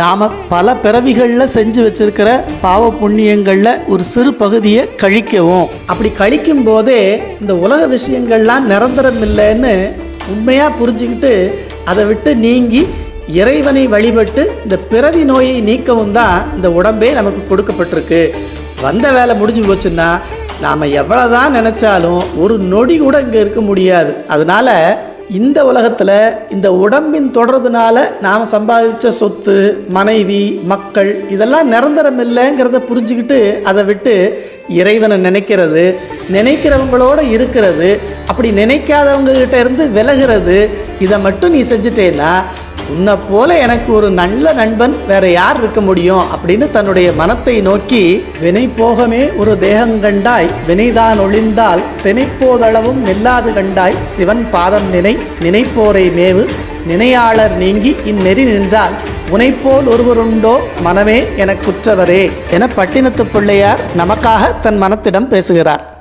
நாம் பல பிறவிகளில் செஞ்சு வச்சிருக்கிற பாவ புண்ணியங்களில் ஒரு சிறு பகுதியை கழிக்கவும். அப்படி கழிக்கும் போதே இந்த உலக விஷயங்கள்லாம் நிரந்தரம் இல்லைன்னு உண்மையாக புரிஞ்சுக்கிட்டு அதை விட்டு நீங்கி இறைவனை வழிபட்டு இந்த பிறவி நோயை நீக்கவும் தான் இந்த உடம்பே நமக்கு கொடுக்கப்பட்டிருக்கு. வந்த வேலை முடிஞ்சு போச்சுன்னா நாம் எவ்வளோதான் நினச்சாலும் ஒரு நொடி கூட இங்கே இருக்க முடியாது. அதனால் இந்த உலகத்தில் இந்த உடம்பின் தொடர்புனால நாம் சம்பாதிச்ச சொத்து மனைவி மக்கள் இதெல்லாம் நிரந்தரம் இல்லைங்கிறத புரிஞ்சுக்கிட்டு அதை விட்டு இறைவனை நினைக்கிறது நினைக்கிறவங்களோட இருக்கிறது அப்படி நினைக்காதவங்ககிட்ட இருந்து விலகிறது இதை மட்டும் நீ செஞ்சுட்டேன்னா உன்னை போல எனக்கு ஒரு நல்ல நண்பன் வேற யார் இருக்க முடியும் அப்படின்னு தன்னுடைய மனத்தை நோக்கி வினை போகமே ஒரு தேகங்கண்டாய் வினைதான் ஒளிந்தால் தினைப்போதளவும் நில்லாது கண்டாய் சிவன் பாதம் நினை நினைப்போரை மேவு நினையாளர் நீங்கி இந்நெறி நின்றால் உனைப்போல் ஒருவருண்டோ மனமே எனக்குற்றவரே என பட்டினத்து பிள்ளையார் நமக்காக தன் மனத்திடம் பேசுகிறார்.